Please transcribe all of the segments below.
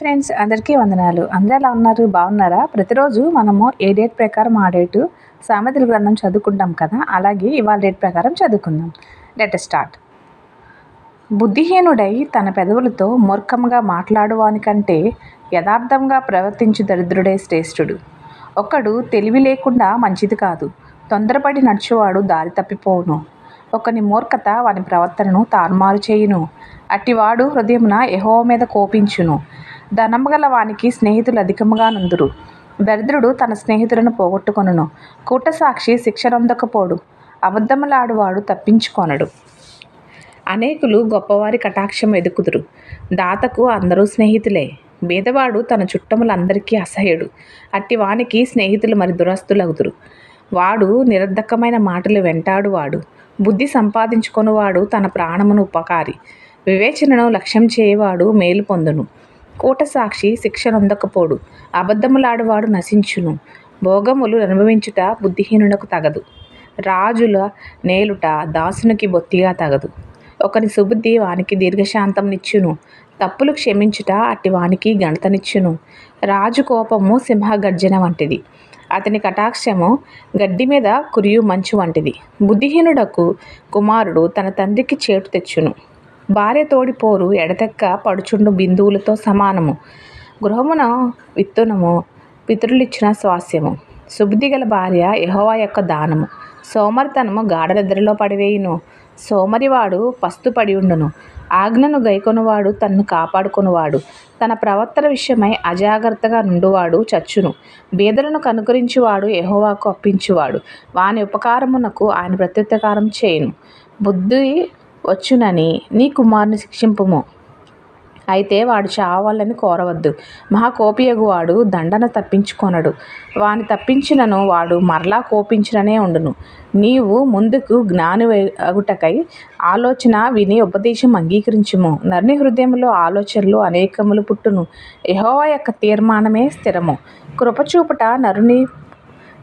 Friends అందరికీ వందనాలు. అందరూ ఎలా ఉన్నారు? బాగున్నారా? ప్రతిరోజు మనము ఏ డేట్ ప్రకారం ఆ డేటు సామెతల గ్రంథం చదువుకుంటాం కదా అలాగే ఇవాళ డేట్ ప్రకారం చదువుకుందాం. లెట్ స్టార్ట్ బుద్ధిహీనుడై తన పెదవులతో మూర్ఖంగా మాట్లాడువానికంటే యథార్థంగా ప్రవర్తించు దరిద్రుడే శ్రేష్ఠుడు. ఒకడు తెలివి లేకుండా మంచిది కాదు. తొందరపడి నడుచువాడు దారి తప్పిపోవును. ఒకని మూర్ఖత వాని ప్రవర్తనను తారుమారు చేయును. అట్టివాడు హృదయమున ఎహో మీద కోపించును. ధనముగల వానికి స్నేహితులు అధికముగా నుందురు. దరిద్రుడు తన స్నేహితులను పోగొట్టుకొనును. కూటసాక్షి శిక్షనొందకపోడు అబద్ధములాడువాడు తప్పించుకొనడు. అనేకులు గొప్పవారి కటాక్షం ఎదుకుదురు. దాతకు అందరూ స్నేహితులే. బీదవాడు తన చుట్టములందరికీ అసహ్యుడు. అట్టి వానికి స్నేహితులు మరి దురస్తులగుదురు వాడు నిరర్ధకమైన మాటలు వెంటాడువాడు. బుద్ధి సంపాదించుకొనువాడు తన ప్రాణమును ఉపకారి. వివేచనను లక్ష్యం చేయవాడు మేలు పొందును. కూటసాక్షి శిక్షనొందకపోడు అబద్ధములాడువాడు నశించును. భోగములు అనుభవించుట బుద్ధిహీనునకు తగదు. రాజుల నేలుట దాసునికి బొత్తిగా తగదు. ఒకని సుబుద్ధి వానికి దీర్ఘశాంతంనిచ్చును తప్పులు క్షమించుట అట్టి వానికి ఘనతనిచ్చును. రాజు కోపము సింహగర్జన వంటిది. అతని కటాక్షము గడ్డి మీద కురియు మంచు వంటిది. బుద్ధిహీనుడకు కుమారుడు తన తండ్రికి చేటు తెచ్చును. భార్య తోడి పోరు ఎడతెక్క పడుచుండు బిందువులతో సమానము. గృహమున విత్తునము పితరులిచ్చిన స్వాస్యము. సుబుద్ధి గల భార్య యహోవా యొక్క దానము. సోమరితనము గాఢ నిద్రలో పడివేయును. సోమరివాడు పస్తుపడి ఉండును. ఆజ్ఞను గైకొనువాడు తన్ను కాపాడుకొనువాడు. తన ప్రవర్తన విషయమై అజాగ్రత్తగా నుండువాడు చచ్చును. బీదలను కనుకరించువాడు యహోవాకు అప్పించువాడు. వాని ఉపకారమునకు ఆయన ప్రత్యుత్తకారం చేయును. బుద్ధి వచ్చునని నీ కుమారుని శిక్షింపుము. అయితే వాడు చావాలని కోరవద్దు. మహాకోపియగు వాడు దండన తప్పించుకొనడు. వాని తప్పించినను వాడు మరలా కోపించిననే ఉండును. నీవు ముందుకు జ్ఞాని అగుటకై ఆలోచన విని ఉపదేశం అంగీకరించుము. నర్ని హృదయంలో ఆలోచనలు అనేకములు పుట్టును. యహోవా యొక్క తీర్మానమే స్థిరము. కృపచూపుట నరుని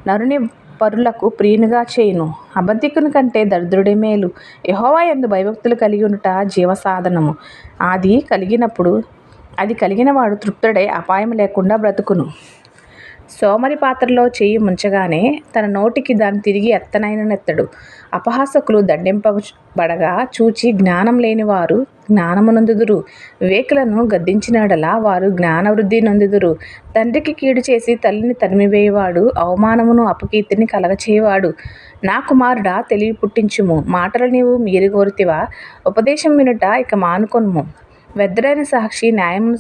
నరుని పరులకు ప్రియునిగా చేయును. అబద్ధికుని కంటే దరిద్రుడే మేలు. యహోవా ఎందు భయభక్తులు కలిగి ఉండుట జీవసాధనము. అది కలిగినప్పుడు అది కలిగిన వాడు తృప్తుడై అపాయం లేకుండా బ్రతుకును. సోమరి పాత్రలో చేయి ముంచగానే తన నోటికి దాన్ని తిరిగి ఎత్తనైన నెత్తడు అపహాసకులు దండింపబడగా చూచి జ్ఞానం లేనివారు జ్ఞానమునందుదురు. వివేకులను గద్దించినాడలా వారు జ్ఞానవృద్ధి నొందుదురు. తండ్రికి కీడు చేసి తల్లిని తరిమివేయవాడు అవమానమును అపకీర్తిని కలగచేయవాడు. నా కుమారుడా తెలివి పుట్టించుము. మాటలు నీవు మీరుగోరుతివా. ఉపదేశం వినుట ఇక మానుకొనుము. వెద్దరైన సాక్షి న్యాయం